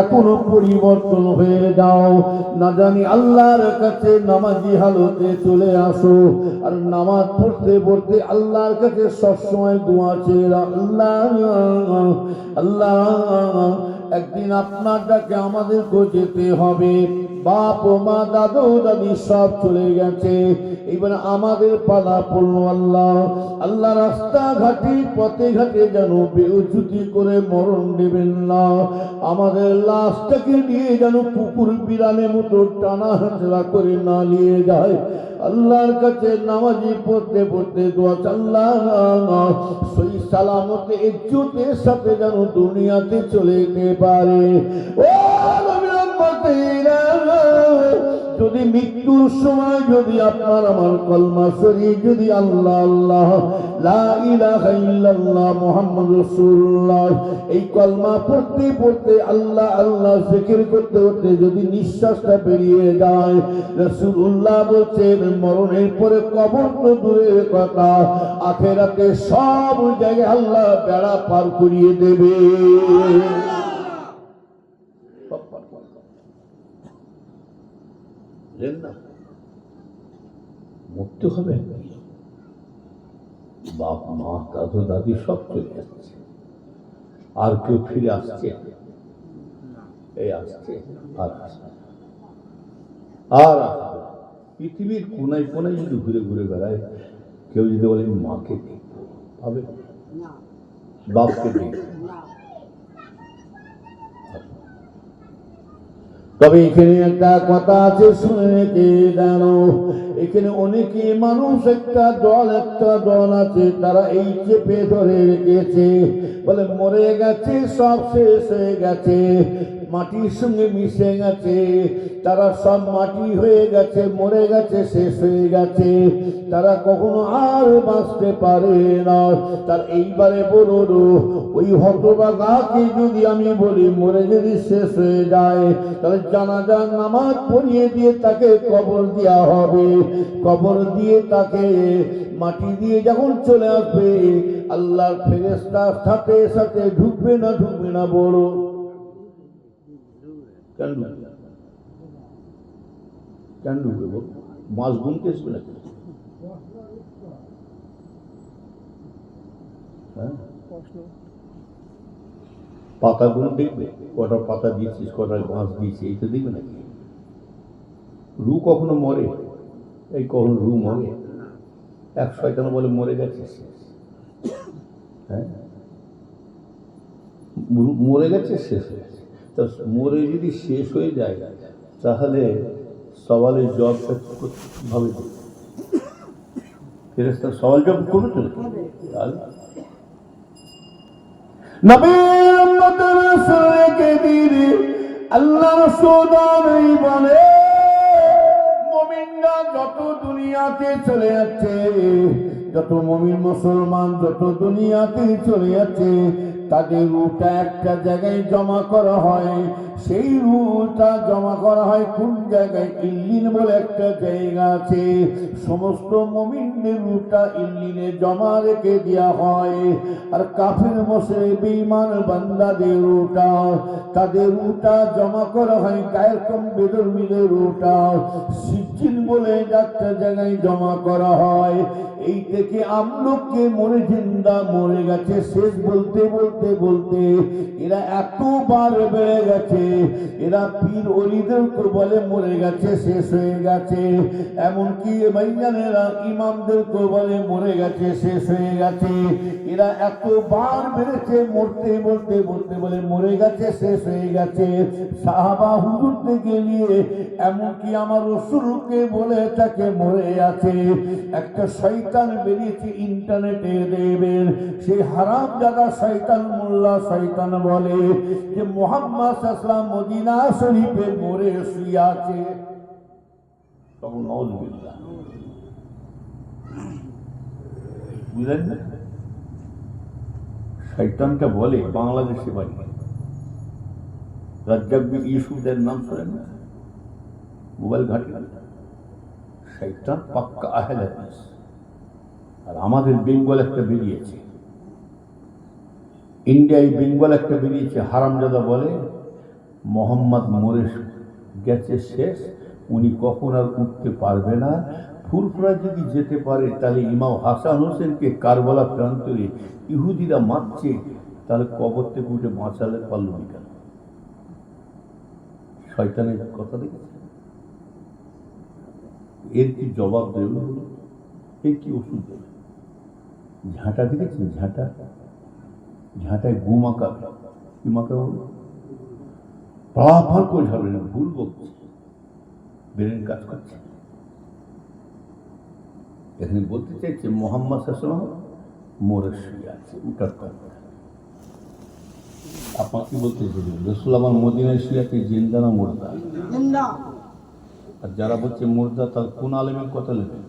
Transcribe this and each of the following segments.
এখনও পরিবর্তন হয়ে যাও। না জানি আল্লাহর কাছে নামাজি হালতে চলে আসো। আর নামাজ পড়তে পড়তে আল্লাহর কাছে সবসময় দোয়া চেয়ে আল্লাহ আল্লাহ, একদিন আপনার ডাকে আমাদেরকে যেতে হবে। বাপ মা, দাদু দাদি সব চলে গেছে। এবার আমাদের পালা পড়ল আল্লাহ। আল্লাহ রাস্তাঘাটে পথে ঘাটে যেন বেউচুতি করে মরণ দেবেন না। আমাদের লাশটাকে নিয়ে যেন কুকুর বিড়ালের মতো টানা হাঁচড়া করে না নিয়ে যায়। আল্লাহর কাছে নামাজি পড়তে পড়তে দোয়া চাল্লাহ। সই সালামতে, ইজ্জতের সাথে যেন দুনিয়াতে চলে যেতে পারে। ও যদি মৃত্যুর সময় যদি আপনার আমার কলমা সরি যদি আল্লাহ আল্লাহ মুহাম্মদ রাসূলুল্লাহ, এই কলমা পড়তে পড়তে আল্লাহ আল্লাহ জিকির করতে করতে যদি নিঃশ্বাসটা বেরিয়ে যায়, রাসূলুল্লাহ বলছেন, মরণের পরে কবর তো দূরের কথা, আখেরাতে সব জায়গায় আল্লাহ বেড়া পার করিয়ে দেবে সব পার করে দেবে। বুঝলেন না? মরতে হবে বাপ মা দাদু দাদি সব চলে যাচ্ছে। আর কেউ ফিরে আসছে? এই আসছে আর আর আসবে পৃথিবীর কোনায় কোনায় যদি ঘুরে ঘুরে বেড়ায় কেউ যদি বলে মাকে দেখব। পাবে? বাপকে দেখব। তবে এখানে একটা কথা আছে শুনে কে জানো এখানে অনেকে মানুষ, একটা দল একটা দল আছে, তারা এই চেপে ধরে রেখেছে। বলে, মরে গেছে, সব শেষ হয়ে গেছে, মাটির সঙ্গে মিশে গেছে, তারা সব মাটি হয়ে গেছে, মরে গেছে, শেষ হয়ে গেছে, তারা কখনো আর বাঁচতে পারে না। তার এইবারে বলুন ওই হতবাগাকে যদি আমি বলি, মরে যদি শেষ হয়ে যায়, তাহলে জানাজার নামাজ পড়িয়ে দিয়ে তাকে কবর দেওয়া হবে। কবর দিয়ে তাকে মাটি দিয়ে যখন চলে আসবে, আল্লাহর ফেরেস্তার সাথে সাথে ঢুকবে না ঢুকবে না বড়? কেন কেন ঢুকবে গুনতে? হ্যাঁ? দেখবে? কটা পাতা দিয়েছিস, কটা ঘাস দিয়েছি এই তো দেখবে নাকি? রু কখনো মরে? এই কখনো রু মরে এক শয়তান বলে মরে গেছে? হ্যাঁ? মরে গেছে, শেষ হয়ে গেছে। তা মরে যদি শেষ হয়ে যায়, তাহলে সওয়ালের জবটা ভাবে ফেরেস্তা সওয়াল জব করবে তো তাহলে নবীর উম্মতের দিনে আল্লাহ রাসূল চলে যাচ্ছে। যত মমিন মুসলমান, যত দুনিয়াতে চলে যাচ্ছে, তাদের রুটা একটা জায়গায় জমা করা হয়। সেই রুটা জমা করা হয় কোন জায়গায়? ইল্লিন বলে একটা জায়গা আছে। সমস্ত মমিনদের রুটা ইল্লিনে জমা রেখে দেওয়া হয়। আর কাফের বসে বেঈমান বান্দাদের রুটা তাদের রুটা জমা করা হয় গায়ের কম বেদর্মীদের রুটা সিজিল বলে একটা জায়গায় জমা করা হয়। এই থেকে আমলোককে মরে জিন্দা মরে গেছে। শেষ বলতে বলতে বলতে এরা এতবার বেড়ে গেছে এরা পীর অলিদেরকে বলে মরে গেছে, শেষ হয়ে গেছে। এমনকি ভাইজানেরা ইমামদেরকে বলে মরে গেছে, শেষ হয়ে গেছে। এরা এতবার বেড়েছে মরতে বলতে বলতে বলে মরে গেছে, শেষ হয়ে গেছে। সাহাবা হুজুর থেকে নিয়ে এমনকি আমার রসুলকে বলে তাকে মরে আছে। একটা শয়তান বেরিয়েছে, ইন্টারনেটে দেবেন। সেই হারাম দাদা শয়তান মোল্লা শয়তান বলে যে মোহাম্মদ আসলাম মদিনা শরীফে মরে শুয়ে আছে তখন নজবিল্লাহ বুঝলেন না? শৈতানটা বলে বাংলাদেশে বাড়ি। রাজ্জাক বিন ইউসুফদের নাম শোনেন না? মোবাইল ঘাটি শৈতান পাক্কা আহেল আর আমাদের বেঙ্গল একটা বেরিয়েছে। ইন্ডিয়ায় বেঙ্গল একটা বেরিয়েছে, হারামজাদা বলে। মোহাম্মদ মরে গেছে শেষ, উনি কখন আর উঠতে পারবে না। ফুরফুরা যদি যেতে পারে, তাহলে ইমাম হাসান হোসেনকে কারবালা প্রান্তরে ইহুদিরা মারছে, তাহলে কবর থেকে উঠে বাঁচালে পারল না কেন? শয়তানের কথা দেখেছে এর কি জবাব দেবে? এর কি ওষুধ দেবে? ঝাঁটা দেখেছেন? ঝাঁটা? ঝাঁটায় গু মাকা কি মাকা বলুন। ফলাফল করে ঝাড়বে না ভুল বকছে ব্রেন কাজ করছে। এখানে বলতে চাইছে মোহাম্মদ শাসন মোরে শুয়ে আছে উঠার কথা আপনার কি বলতে চাইছেন? রসুল আমার মদিনায় শুয়ে আছে জিন্দা না মোর্দা? আর যারা বলছে মুর্দা তার কোন আলেমের কথা লেখে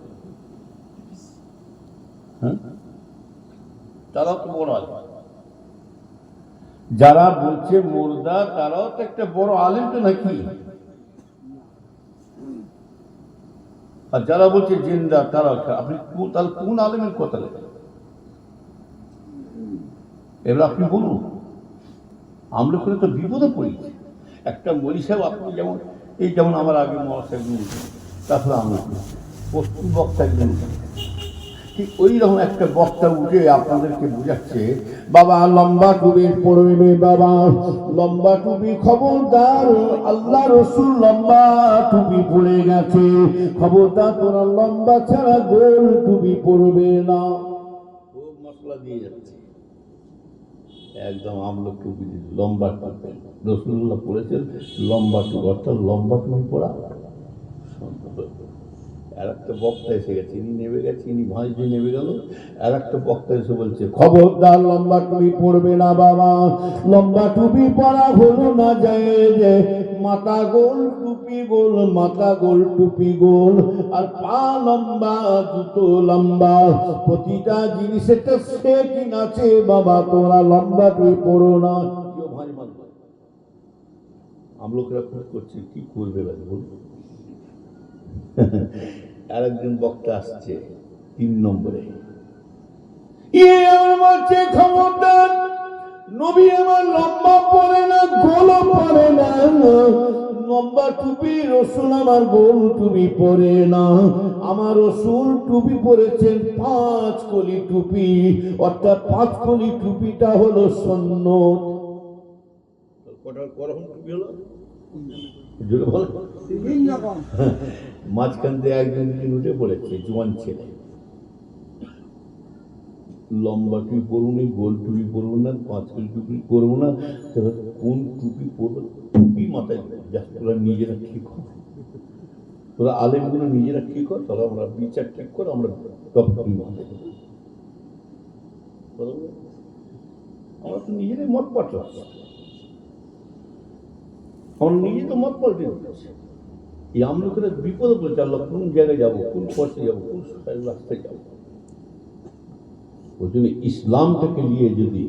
হ্যাঁ? তারাও তো বড় আলেম। যারা বলছে মুর্দা তারাও তো একটা বড় আলেম তো নাকি আর যারা বলছে জিন্দা তারা আপনি তাহলে কোন আলেমের কথা লেখেন এবার আপনি বলুন আমরা করে তো বিপদে পড়েছি একটা মরি সাহেব আপনি যেমন এই যেমন আমার আগে উঠেন, তারপরে আমরা। পশ্চিম বক্তা একজন। ঠিক ওই রকম একটা বক্তা উঠে আপনাদেরকে বাবা লম্বা পড়বে বাবা, লম্বা টুপি খবরদার, আল্লাহ রসুল লম্বা পড়ে গেছে, খবরদার তোরা লম্বা ছাড়া গোল পড়বে না। খুব মশলা দিয়ে যাচ্ছে। একদম আমলক টুপি লম্বা টুপি। রসুল্লাহ পড়েছেন লম্বা টুপি, অর্থাৎ লম্বা টুপি পড়া আর একটা বক্তা এসে গেছে, ইনি নেমে গেছে, ইনি ভাঁজ দিয়ে নেমে গেল। আর একটা বক্তা এসে বলছে, খবরদার লম্বা টুপি পড়বে না বাবা, লম্বা টুপি পরা হলো না যায় যে, মাথা গোল টুপি গোল, মাথা গোল টুপি গোল, আর পা লম্বা, জুতো লম্বা, প্রতিটা জিনিসের তো সেটিং আছে বাবা, তোরা লম্বা টুপি পড়ো না। আমলোকেরা খুব করছে, কি করবে বলুন। আর একজন বক্তা আসছে তিন নম্বরে। ইয়ে আমার খবরদার নবী আমার লম্বা পরে না গোল পরে না লম্বা টুপি রসুল আমার গোল টুপি পরে না আমার রসুল টুপি পরেছেন পাঁচ কলি টুপি অর্থাৎ পাঁচ কলি টুপিটা হলো সন্ন্যত। কটা করম টুপি হলো? মাঝখান দিয়ে একজন উঠে পড়েছে, জোয়ান ছেলে। লম্বা টুপি পরবো না, গোল টুপি পরবো না, পাঁচ কিলো টুপি পরবো না কোন টুপি পরবো, টুপি মাথায় যা তোরা নিজেরা ঠিক কর তোরা আলেমগুলো নিজেরা ঠিক কর তাহলে আমরা বিচার ঠিক কর আমরা টপ টুপি মাথায়? আমরা তো নিজেরাই মত পাঠা আমরা নিজে তো মত পাল্টে দিচ্ছি এই আমলোকেরা বিপদে বলছে আল্লাহ কোন জায়গায় যাব, কোন পথে যাব, কোন রাস্তায় যাব? ওই জন্য ইসলামটাকে নিয়ে যদি,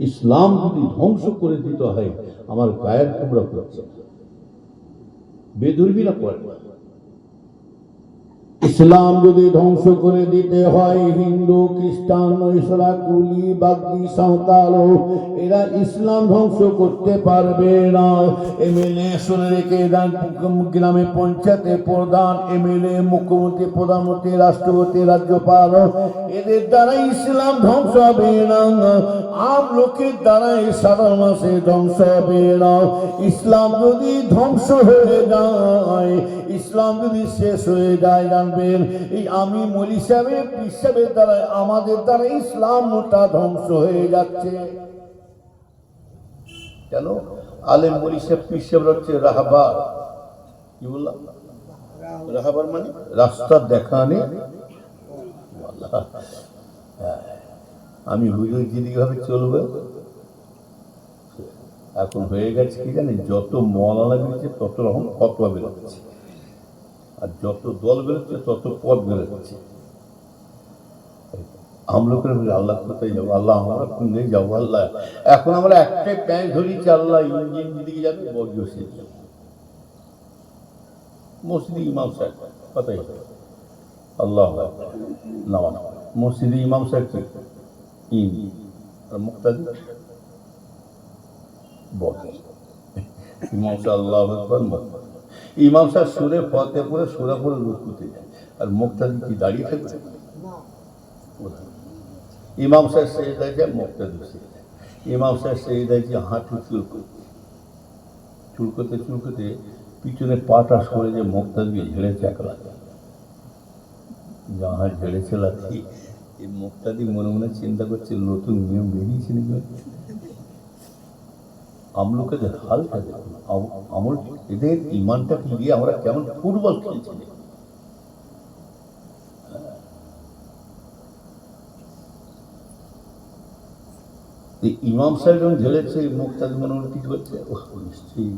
ইসলাম যদি ধ্বংস করে দিতে হয়, আমার গায়ের তোমরা করছে বেদর্মীরা করে ইসলাম যদি ধ্বংস করে দিতে হয়, হিন্দু, খ্রিস্টান ইসরা কুলি, বাগদি, সাঁওতাল, এরা ইসলাম ধ্বংস করতে পারবে না। এমএলএ শুনে রেখে গ্রামে পঞ্চায়েতে প্রধান, এমএলএ, মুখ্যমন্ত্রী, প্রধানমন্ত্রী, রাষ্ট্রপতি, রাজ্যপাল, এদের দ্বারা ইসলাম ধ্বংস হবে না। আম লোকের দ্বারাই সারা মাসে ধ্বংস হবে না। ইসলাম যদি ধ্বংস হয়ে যায়, ইসলাম যদি শেষ হয়ে যায় জানবেন এই আমি মলি সাহেবের পীর সাহেবের দ্বারা আমাদের দ্বারা ইসলামটা ধ্বংস হয়ে যাচ্ছে। কেন? আলেম বলি সে পিসেব হচ্ছে রাহাবার। কি বললাম? রাহাবার মানে? রাস্তা দেখা নেই হ্যাঁ। আমি হুজুর যেদিকে চলবে। এখন হয়ে গেছে কি জানি যত মলানা বেরোচ্ছে তত রকম ফতোয়া বেরোচ্ছে। আর যত দল বেরোচ্ছে তত পদ বেরোচ্ছে আমলোকের বলে, আল্লাহ কোথায় যাব? আল্লাহ আমরা কোনে যাব? আল্লাহ, এখন আমরা একটাই প্যাঁচ ধরিছি, আল্লাহ ইঞ্জিন দিকে যাবে বজ্রসে মসজিদে ইমাম সাহেব আল্লাহ নামাজ। মসজিদে ইমাম সাহেব ইন। ইমাম সাহেব, আল্লাহ ইমাম সাহেব সুরে ফতে পরে সুরা পরে রুকুতে যায়। আর মুক্তাদি কি দাঁড়িয়ে থাকবে? ইমাম সাহেব সেই দেখে মুক্তাদি সেই ইমাম সাহেব সেই দেখে হাঁটু চুলকোতে। চুলকোতে চুলকোতে পিছনে পাটা সরে যে মুক্তা দিয়ে ঝেড়েছে একলা যাহা ঝেড়েছে লাঠি এই মুক্তাদি মনে মনে চিন্তা করছে, নতুন নিয়ম বেরিয়েছে নাকি? আমলোকেদের হালটা দেখুন আম- আমল এদের ইমানটাকে দিয়ে আমরা কেমন ফুটবল খেলছি? ইমাম সাহেব যখন ঝেড়েছে মুক্তাদি মনে মনে কি করছে ও নিশ্চয়ই।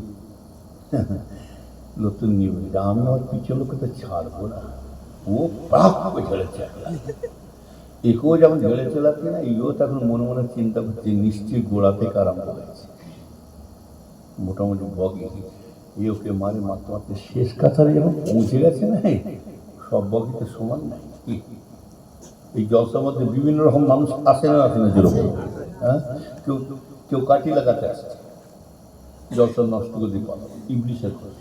নতুন এটা আমি আমার পিছনে তো ছাড়বো না। ও প্রাপ করে ঝেড়েছে একেও যেমন ঝেড়ে চলাচ্ছে না এও তখন মনে মনে চিন্তা করছে নিশ্চয়ই গোড়া থেকে আরম্ভ হয়েছে। মোটামুটি বগে। এ ওকে মারে মারতে মারতে শেষ কাছারে যখন পৌঁছে গেছে না সব বগিতে সমান নাই? এই জলসার মধ্যে বিভিন্ন রকম মানুষ আসে না আসে না যেরকম। হ্যাঁ? কেউ কেউ কাটি লাগাতে আসছে জলসা নষ্ট করে দিয়ে পালাবে ইংলিশের কথা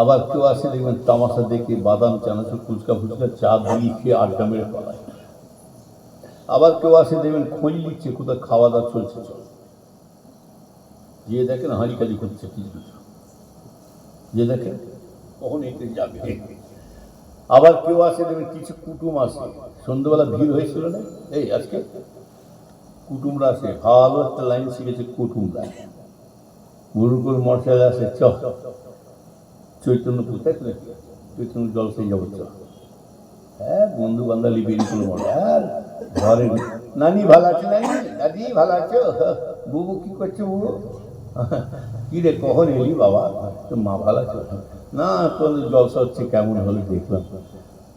আবার কেউ আসে, দেখবেন তামাশা দেখে বাদাম, চানাচুর, ফুচকা ফুচকা, চা বিলি খেয়ে আড্ডা মেরে পালায়। আবার কেউ আসে, দেখবেন খোঁজ নিচ্ছে কোথাও খাওয়া দাওয়া চলছে, চল। যে দেখেন হাঁড়ি কালি করছে কিছু কিছু। যে দেখেন কখন এতে যাবে। আবার কেউ আসে দেখবেন কিছু কুটুম আসে। সন্ধ্যেবেলা ভিড় হয়েছিল না? এই আজকে কুটুমরা আসে। ভালো একটা লাইন শিখেছে কুটুমরা। গুরুকুল মশাই আসে চ চৈতন্য কোথায় তুলে চৈতন্য জলসাই যাব চ। হ্যাঁ বন্ধু বান্ধবী বেরিয়ে চলো মনে আর ঘরে নানি ভালো আছে নানি? দাদি ভালো আছো? বুবু কি করছ বুবু কি রে কখন এলি বাবা? তো মা ভালো আছো। না, তোর জলসা হচ্ছে কেমন হলো দেখলাম।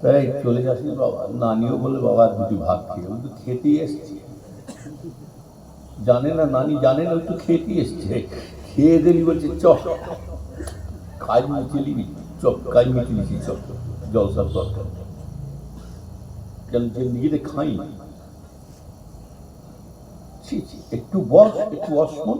তাই চলে যাসনি বাবা। নানিও বলে বাবা দুটি ভাত খেয়ে ও তো খেতেই এসছে। জানে না, নানি জানে না তো খেতেই এসছে। খেয়ে দিলি বলছে চ কাজ মিটিয়ে নিবি, চপ, কাজ নিবি, চপ। জলসার দরকার। যেন যে নিজেদের খাই না। একটু বস, একটু অসমন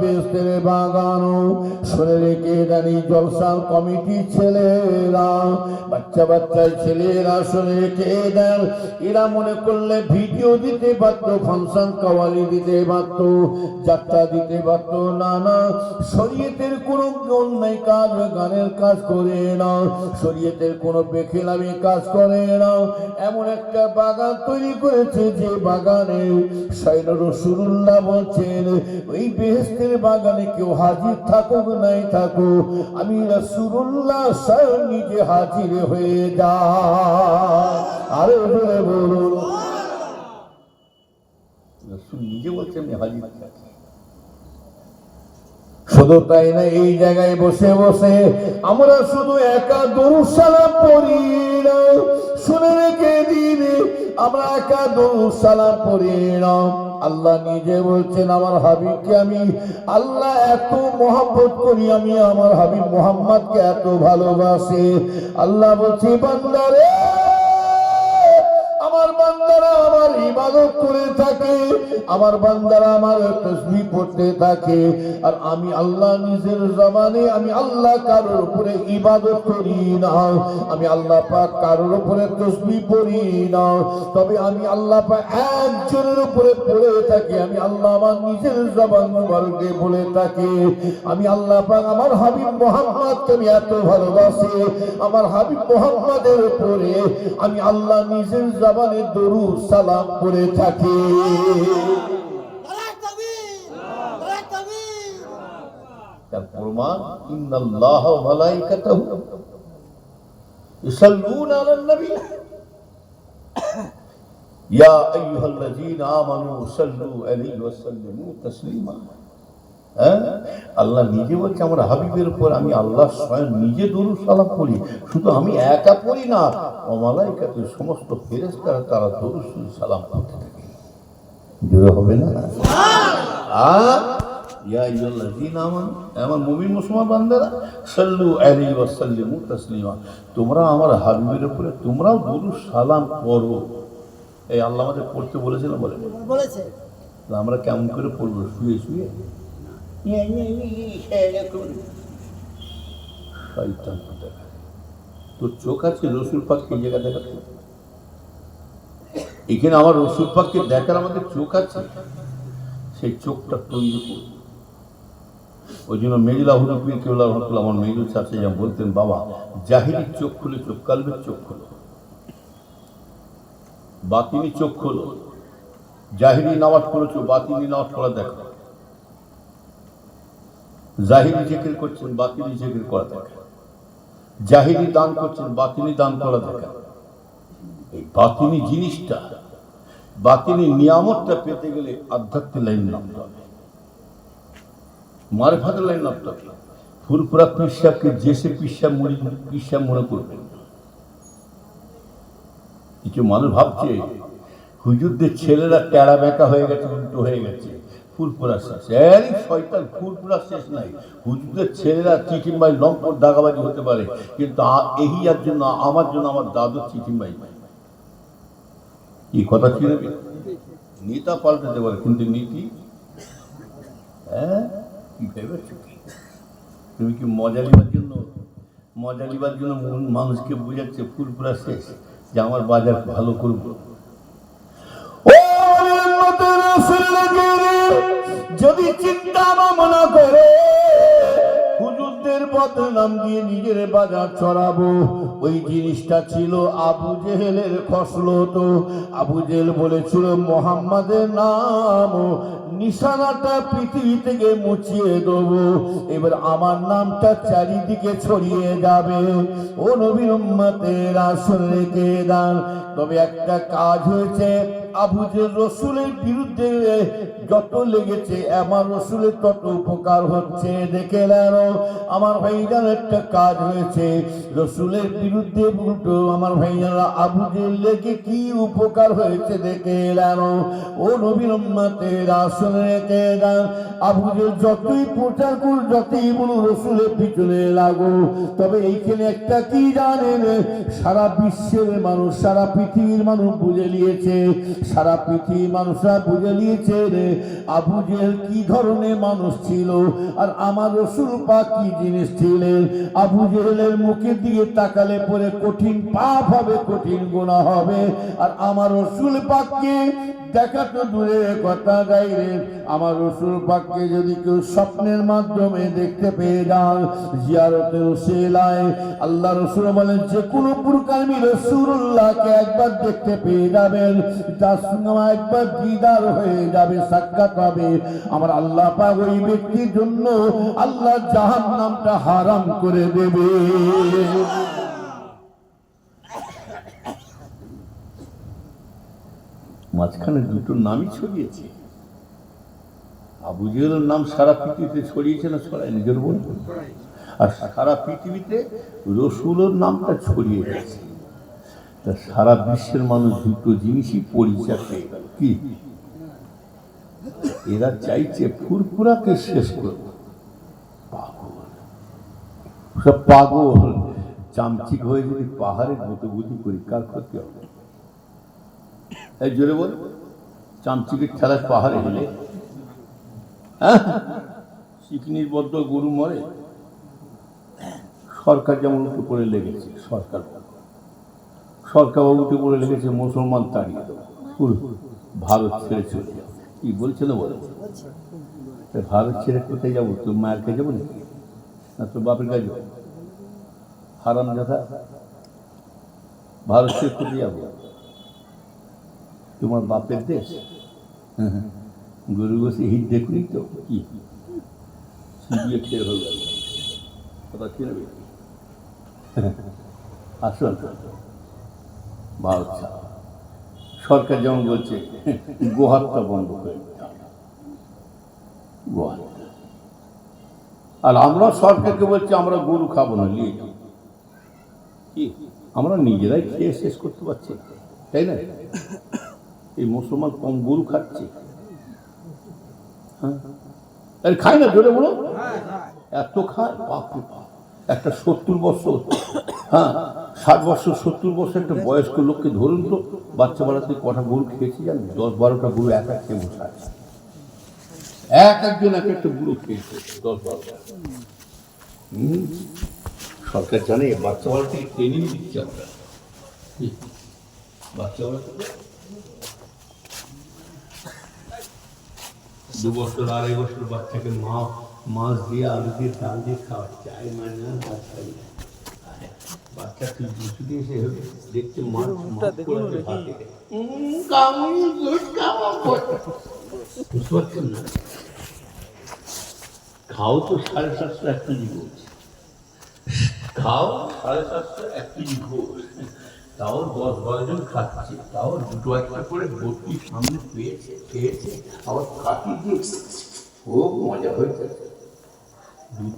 বেহেশতের বাগান। শুনে রেখে দাঁড়ি জলসার কমিটি ছেলেরা। বাচ্চা বাচ্চা ছেলেরা শুনে রেখে দেন। এরা মনে করলে ভিডিও দিতে পারত ফাংশন কাওয়ালি দিতে পারত যাত্রা দিতে পারত না না। শরীয়তের কোনো অন্যায় কাজ গানের কাজ করে না শরীয়তের কোনো বেখেলামি কাজ করে না এমন একটা বাগান তৈরি করেছে যে বাগানে সাইন রসুল্লাহ বলছেন, ওই বেহেস্তের বাগানে কেউ হাজির থাকুক, নাই থাকুক, আমি রসুল্লাহ স্বয়ং নিজে হাজির হয়ে যা আরও জোরে বলুন। নিজে বলছে, আমি হাজির শুধু তাই না, এই জায়গায় বসে বসে আমরা শুধু একা দরুসালাম পড়ি না। শুনে রেখে দিন আমরা একা সালাম পড়িলাম আল্লাহ নিজে বলছেন, আমার হাবিবকে আমি আল্লাহ এত মহব্বত করি, আমি আমার হাবিব মোহাম্মদকে এত ভালোবাসি। আল্লাহ বলছি, বান্দারে আমার বান্দারা আমার ইবাদত করে থাকে, আমার বান্দারা আমার তসবি পড়তে থাকে। আর আমি আল্লাহ নিজের জবানে আমি আল্লাহ কারোর উপরে ইবাদত করি না। আমি আল্লাহ পাক কারোর উপরে তসবি পড়ি না। তবে আমি আল্লাহ পাক একজনের উপরে পড়ে থাকি, আমি আল্লাহ আমার নিজের জবান মুবারকে বলে থাকি। আমি আল্লাহ পাক আমার হাবিব মোহাম্মদকে আমি এত ভালোবাসি, আমার হাবিব মোহাম্মদের উপরে আমি আল্লাহ নিজের জবানে দরু সালাম করে থাকি! তার প্রমাণ ইন্নাল্লাহ মালাইকাতাহু ইউসাল্লুনা আলান নবী ইয়া আইয়ুহাল্লাযীনা আমানু হ্যাঁ? আল্লাহ নিজে বলছে আমার হাবিবের উপর আমি আল্লাহ স্বয়ং নিজে দরুদ সালাম পড়ি। শুধু আমি একা পড়ি না অমালাইকাতে সমস্ত ফেরেশতারা তারা দরুদ সালাম পড়তে থাকে। জোরে হবে না? আর ইয়া আইয়ুহাল্লাযীনা আমানু আমার মুমিন মুসলমান বান্দারা সাল্লু আলাইহি ওয়া সাল্লিমু তাসলিমা তোমরা আমার হাবিবের উপরে তোমরাও দুরূদ সালাম করো এই আল্লাহ আমাদের পড়তে বলেছিল বলে। বলেছে। আমরা কেমন করে পড়ব? শুয়ে শুয়ে? শয়তান তোর চোখ আছে রসুল পাককে জায়গা দেখাতে এখানে আমার রসুল পাককে দেখার আমাদের চোখ আছে? সেই চোখটা তৈরি করব ওই জন্য মেজুলা হুরুপির কেউলা রহমতুল্লাহ আমার মেজুল চাষে যা বলতেন, বাবা জাহিরির চোখ খুলে, চোখ কালবের চোখ খোলো। বাতিনি চোখ খোলো। জাহিরি নামাজ পড়েছো, বাতিনি নামাজ পড়া দেখো জাহিরি জিকির করছেন বাতিনি জিকির করা দেখা জাহিরি দান করছেন বাতিনি দান করা দেখা এই বাতিনি জিনিসটা বাতিনি নিয়ামতটা পেতে গেলে আধ্যাত্মিক লাইন নামতে হবে। মারফাত লাইন নামতে হবে। ফুরফুরা পিসাবকে জেসে পিসাব মনে পিসাব মনে করবেন কিছু মানুষ ভাবছে, হুজুরদের ছেলেরা টেরা বেঁকা হয়ে গেছে, উল্টো হয়ে গেছে। ফুরফুরা শেষ। এরই শয়তান ফুরফুরা শেষ নাই। হুজুরদের ছেলেরা চিঠিম্বাই লম্পট দাগাবাজি হতে পারে, কিন্তু আ- এহিয়ার জন্য, আমার জন্য আমার দাদু চিঠিম্বাই কি কথা ছিল? নেতা পাল্টাতে পারে কিন্তু নীতি? হ্যাঁ? কি ভেবেছো? তুমি কি মজা নিবার জন্য মজা নিবার জন্য মন- মানুষকে বুঝাচ্ছে ফুরফুরা শেষ, যে আমার বাজার ভালো করব। ও যদি চিন্তা করে, হুজুরদের বদনাম দিয়ে নিজের বাজার চড়াবো। ওই জিনিসটা ছিল আবু জেহেলের আবু জেহেল বলেছিল, মোহাম্মদের নাম নিশানাটা পৃথিবী থেকে মুছিয়ে দেবো। এবার আমার নামটা চারিদিকে ছড়িয়ে যাবে। ও নবীর উম্মতের রেখে দান। তবে একটা কাজ হয়েছে আবু যে রসুলের বিরুদ্ধে যত লেগেছে, আমার রসুলের তত উপকার হচ্ছে। দেখে নেন, আমার ভাইজান একটা কাজ হয়েছে। রসুলের বিরুদ্ধে উল্টো আমার ভাইজানরা আবু যে লেগে কি উপকার হয়েছে দেখে নেন। ও নবীর উম্মতের আসল রেখে দেন আবু যে যতই প্রচার কর যতই বলুন রসুলের পিছনে লাগো তবে এইখানে একটা কি জানেন? সারা বিশ্বের মানুষ, সারা পৃথিবীর মানুষ বুঝে নিয়েছে সারা পৃথিবীর মানুষরা বুঝে নিয়েছে রে, আবু জেহেল কি ধরনের মানুষ ছিল আর আমার রসুল কি জিনিস ছিলেন? আবু জেহেলের মুখের দিকে তাকালে পরে কঠিন পাপ হবে, কঠিন গুণা হবে। আর আমার রসুল পাককে দেখা তো দূরের কথা গাইরে আমার রসুল পাককে যদি কেউ স্বপ্নের মাধ্যমে দেখতে পেয়ে যান জিয়ারতে রসিলায় আল্লাহ রসুল বলেন, যে কোনো প্রকার আমি রসুল্লাহকে একবার দেখতে পেয়ে যাবেন। হারাম করে দেবে। মাঝখানে দুটো নামই ছড়িয়েছে। আবু জেহেলের নাম সারা পৃথিবীতে ছড়িয়েছে না ছড়ায়? নিজের বল আর সারা পৃথিবীতে রসুলের নামটা ছড়িয়ে গেছে। তা সারা বিশ্বের মানুষ দুটো জিনিসই পরিচয় পেয়ে গেল। কি? এরা চাইছে ফুরফুরাকে শেষ করবে। পাগল। সব পাগল। চামচিক হয়ে যদি পাহাড়ে গতগুতি করি, কার ক্ষতি হবে? এই জোরে বল। চামচিকের খেলায় পাহাড়ে গেলে হ্যাঁ? চিকনির বদ্ধ গরু মরে। সরকার যেমন পড়ে লেগেছে, সরকার সরকার উঠে পড়ে লেগেছে মুসলমান তাড়িয়ে দেবো। পুরো ভারত ছেড়ে চলে যাবে কি বলছে না বলে ভারত ছেড়ে কোথায় যাব? তোর মায়ের কাছে যাব নাকি? না তোর বাপের কাছে যাব? হারাম দাদা ভারত ছেড়ে কোথায় যাব? তোমার বাপের দেশ। গরু বসে হিট দেখুনি তো। কি? সিবিয়ে খেয়ে গেল কথা ছিল আসুন। ভারত। সরকার যেমন বলছে গোহাতটা বন্ধ করে আর আমরা সরকারকে বলছি, আমরা গরু খাব না, নিয়ে কি? আমরা নিজেরাই খেয়ে শেষ করতে পারছি তাই না? এই মুসলমান কম গরু খাচ্ছে। হ্যাঁ? খায় না, জোরে বলো। এত খায় একটা সত্তর বছর। হ্যাঁ? ষাট বছর, সত্তর বছর একটা বয়স্ক লোককে ধরুন তো, বাচ্চা বেড়াতে কটা গরু খেয়েছি জানেন দশ বারোটা গরু এক এক বসে আছে। এক একজন এক একটা গরু খেয়েছে, দশ বারোটা। সরকার জানে বাচ্চা বেড়াতে ট্রেনিং দিচ্ছে আমরা। কি? বাচ্চা বেড়াতে দু বছর, আড়াই বছর বাচ্চাকে মা মাছ দিয়ে, আলু দিয়ে, ডাল দিয়ে খাওয়াচ্ছে। আই মানে। বাচ্চা ঠিক দুশো এসে দেখছে মাছ মাছ করেছে ভাতে। কামড়ি, দুধ কামড় বুঝতে পারছেন না? খাও তো সাড়ে সাতশো এক কেজি বলছে খাও সাড়ে সাতশো এক কেজি ঘোষ তাও দশ বারো জন খাচ্ছে। তাও দুটো একটা করে ভর্তি সামনে পেয়েছে খেয়েছে আবার কাটি দিয়েছে খুব মজা হয়েছে।